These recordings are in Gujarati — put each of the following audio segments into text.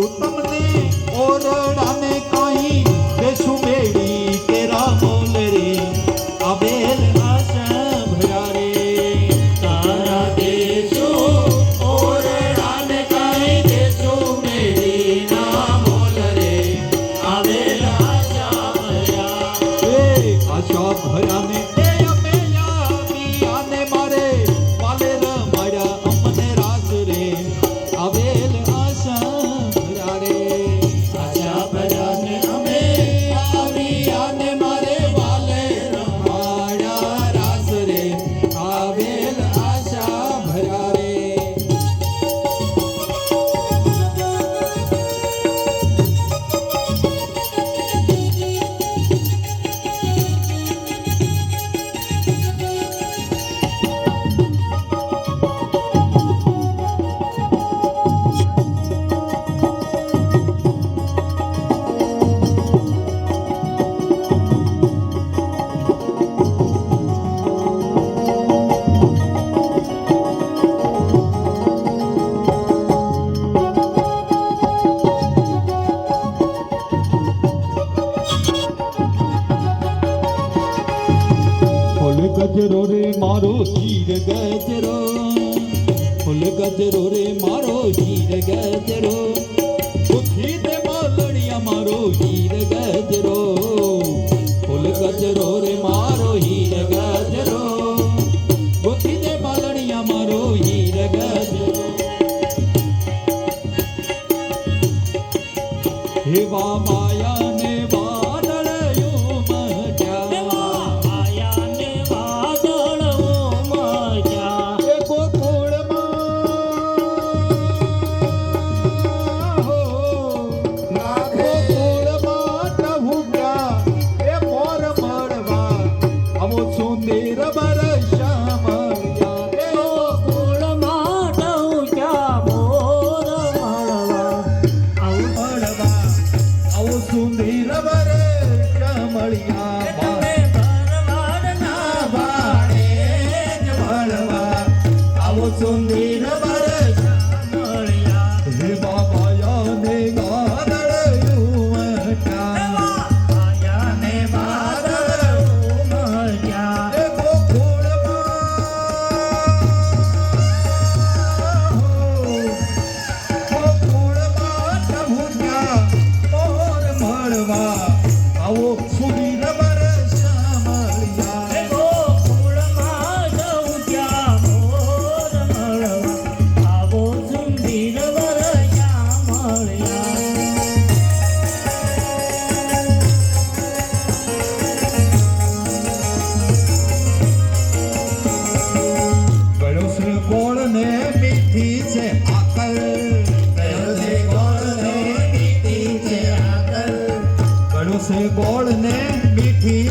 good, but મારો ધીર ગજરો ફૂલ ગજરો રે મારો ધીર ગજરો દુખી તે બોલણિયા મારો ધીર ગજરો ફૂલ ગજરો રે fronteira baranja.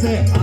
say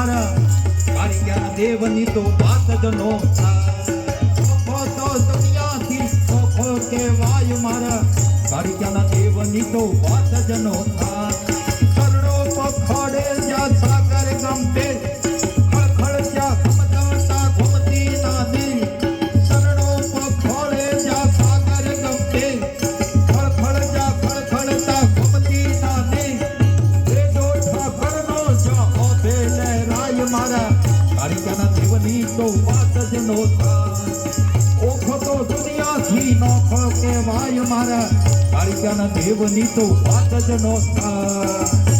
મારા. કાળિયા દેવની તો વાત જ નો કેવાય મારા. કાળિયાના દેવની તો વાત જ નો મારા કારિકાના જીવની તો વાત જ નહોતા ઓખો તો દુનિયાથી નોખો કહેવાય મારા કારિકાના દેવની તો વાત જ નહોતા